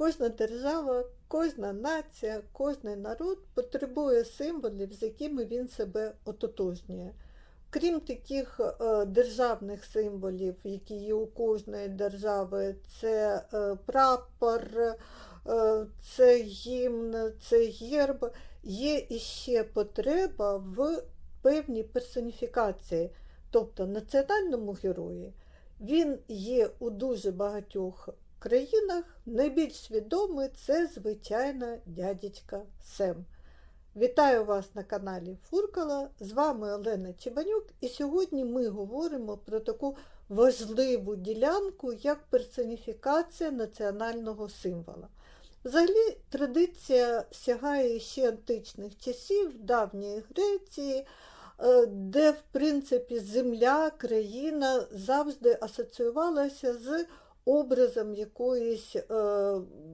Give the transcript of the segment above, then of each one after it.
Кожна держава, кожна нація, кожен народ потребує символів, з якими він себе ототожнює. Крім таких е, державних символів, які є у кожної держави, це е, прапор, е, це гімн, це герб, є іще потреба в певній персоніфікації, тобто національному герої. Він є у дуже багатьох країнах. Найбільш відомий це, звичайно, дядечка Сем. Вітаю вас на каналі Фуркала. З вами Олена Чебанюк, і сьогодні ми говоримо про таку важливу ділянку, як персоніфікація національного символа. Взагалі, традиція сягає ще античних часів, давньої Греції, е, де, в принципі, земля, країна завжди асоціювалася з образом якоїсь е,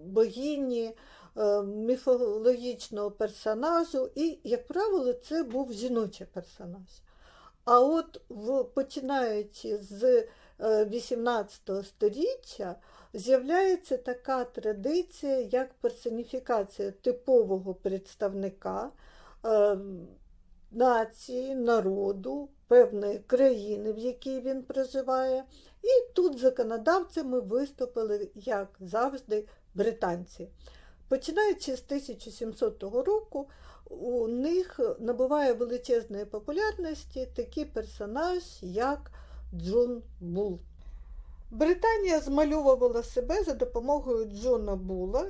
богині, е, міфологічного персонажу, і, як правило, це був жіночий персонаж. А от в, починаючи з е, 18 століття з'являється така традиція, як персоніфікація типового представника е, нації, народу, певної країни, в якій він проживає. І тут законодавцями виступили, як завжди, британці. Починаючи з 1700 року, у них набуває величезної популярності такий персонаж, як Джон Бул. Британія змальовувала себе за допомогою Джона Була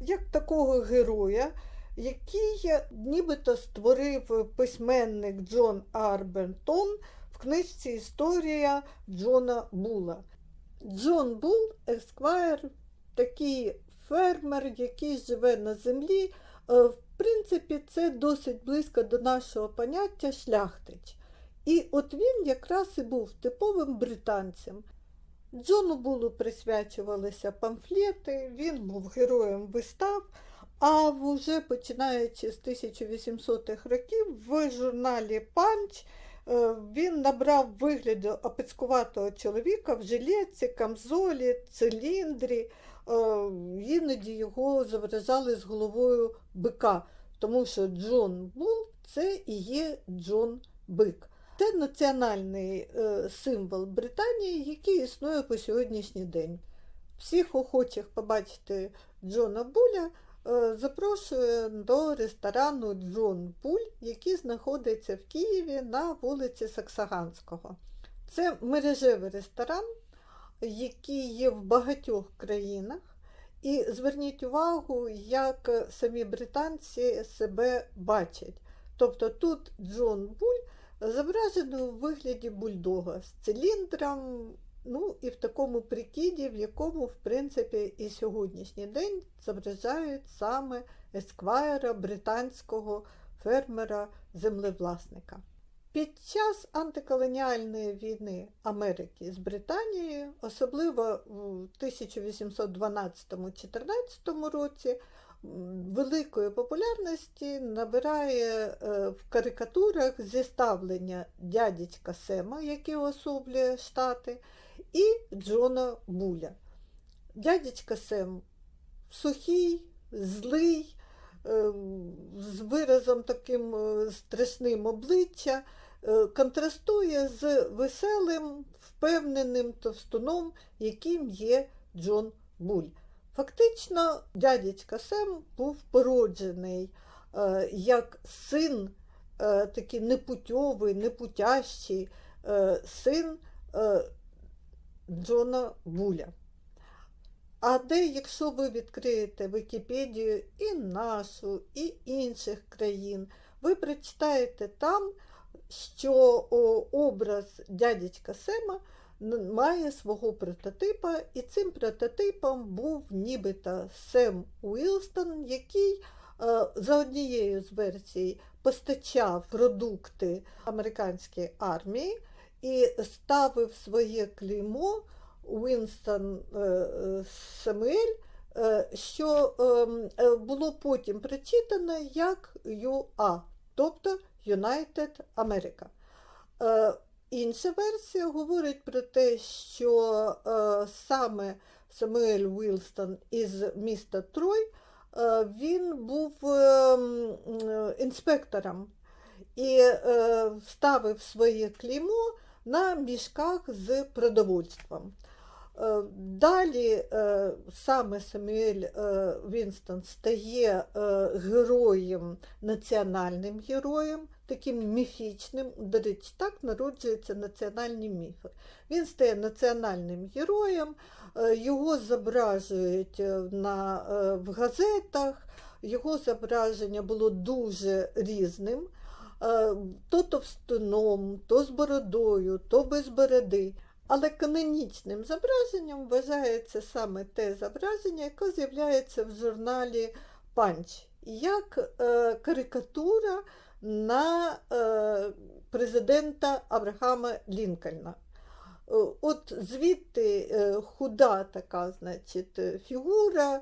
як такого героя, який нібито створив письменник Джон Арбентон в книжці Історія Джона Була. Джон Бул, есквайр, такий фермер, який живе на землі. Е, В принципі, це досить близько до нашого поняття шляхтич. І от він якраз і був типовим британцем. Джону Булу присвячувалися памфлети, він був героєм вистав, а вже починаючи з 1800-х років в журналі Панч е, він набрав вигляду опецькуватого чоловіка в жилетці, камзолі, циліндрі. Е, Іноді його зображали з головою бика, тому що Джон Бул це і є Джон Бик. Це національний е, символ Британії, який існує по сьогоднішній день. Всіх охочих побачити Джона Буля е, запрошую до ресторану Джон Буль, який знаходиться в Києві на вулиці Саксаганського. Це мережевий ресторан, який є в багатьох країнах. І зверніть увагу, як самі британці себе бачать. Тобто тут Джон Буль зображений у вигляді бульдога з циліндром, ну і в такому прикиді, в якому, в принципі, і сьогоднішній день зображають саме есквайра британського фермера-землевласника. Під час антиколоніальної війни Америки з Британією, особливо в 1812-14 році, великої популярності набирає е, в карикатурах зіставлення дядечка Сема, який особлює Штати, і Джона Буля. Дядечка Сем сухий, злий, е, з виразом таким е, страшним обличчя, контрастує з веселим, впевненим товстуном, яким є Джон Буль. Фактично, дядечка Сем був породжений е, як син, е, такий непутьовий, непутящий е, син е, Джона Буля. А де, якщо ви відкриєте Вікіпедію і нашу, і інших країн, ви прочитаєте там, що образ дядечка Сема має свого прототипа, і цим прототипом був нібито Сем Уілстон, який е, за однією з версій постачав продукти американській армії і ставив своє клеймо Уінстон е, Самуель, е, що ем, було потім прочитано як ЮА, тобто United America. Інша версія говорить про те, що е, саме Самуель Уілстон із міста Трой, е, він був е, м, е, інспектором і е, ставив своє клеймо на мішках з продовольством. Е, Далі е, саме Самуель е, Вінстон стає героєм, національним героєм, таким міфічним. До речі, так народжуються національні міфи. Він стає національним героєм, його зображують на, в газетах, його зображення було дуже різним. Е, То товстуном, то з бородою, то без бороди. Але канонічним зображенням вважається саме те зображення, яке з'являється в журналі Панч як е, карикатура на е, президента Абрахама Лінкольна. Е, От звідти е, худа така, значить, фігура,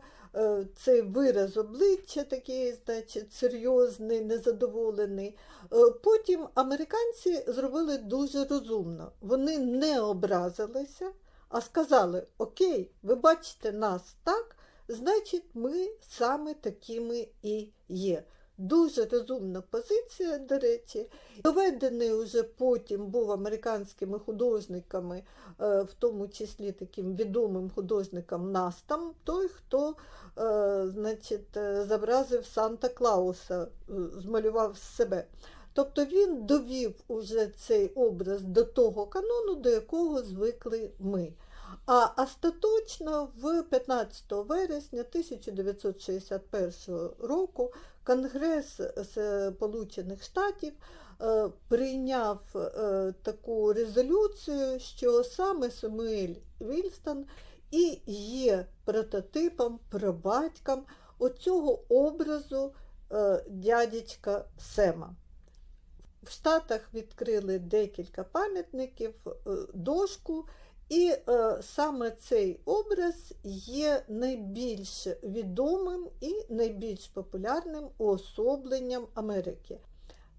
цей вираз обличчя такий, значить, серйозний, незадоволений. Е, Потім американці зробили дуже розумно. Вони не образилися, а сказали: Окей, ви бачите нас так, значить, ми саме такими і є. Дуже розумна позиція, до речі. Доведений уже потім був американськими художниками, е, в тому числі таким відомим художником Настом, той, хто е, значить, е, зобразив Санта Клауса, змалював себе. Тобто він довів уже цей образ до того канону, до якого звикли ми. А остаточно в 15 вересня 1961 року Конгрес Сполучених Штатів е, прийняв е, таку резолюцію, що саме Самуель Вільстон і є прототипом, прабатьком оцього образу е, дядечка Сема. В Штатах відкрили декілька пам'ятників, дошку, і е, саме цей образ є найбільш відомим і найбільш популярним уособленням Америки.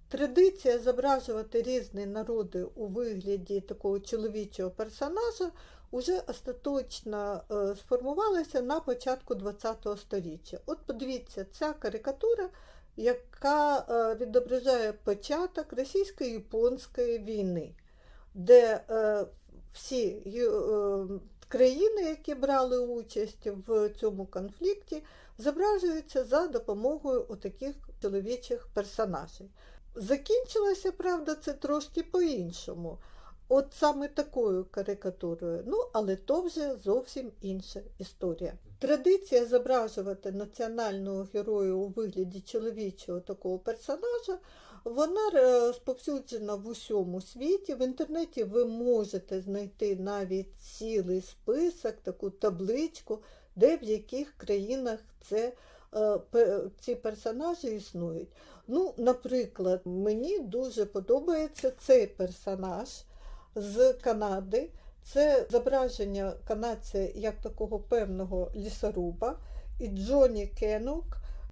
Традиція зображувати різні народи у вигляді такого чоловічого персонажа уже остаточно е, сформувалася на початку ХХ століття. От подивіться, ця карикатура, яка е, відображає початок російсько-японської війни, де е, всі е, країни, які брали участь в цьому конфлікті, зображуються за допомогою отаких чоловічих персонажів. Закінчилося, правда, це трошки по-іншому. От саме такою карикатурою. Ну, але то вже зовсім інша історія. Традиція зображувати національного героя у вигляді чоловічого такого персонажа, вона е, розповсюджена в усьому світі. В інтернеті ви можете знайти навіть цілий список, таку табличку, де в яких країнах це, е, ці персонажі існують. Ну, наприклад, мені дуже подобається цей персонаж з Канади. Це зображення канадця як такого певного лісоруба і Джоні Кенук,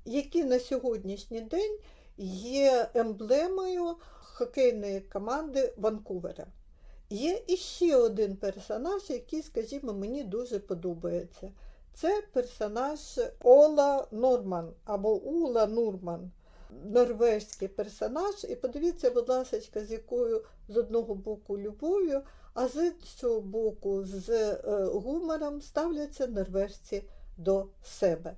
які на сьогоднішній день є емблемою хокейної команди Ванкувера. Є іще один персонаж, який, скажімо, мені дуже подобається. Це персонаж Ола Норман або Ула Нурман норвезький персонаж, і подивіться, будь ласка, з якою з одного боку любов'ю, а з іншого боку з е, гумором ставляться норвежці до себе.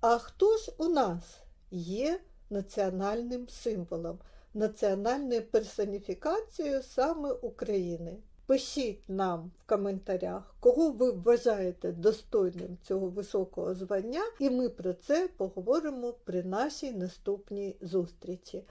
А хто ж у нас є національним символом, національною персоніфікацією саме України? Пишіть нам в коментарях, кого ви вважаєте достойним цього високого звання, і ми про це поговоримо при нашій наступній зустрічі.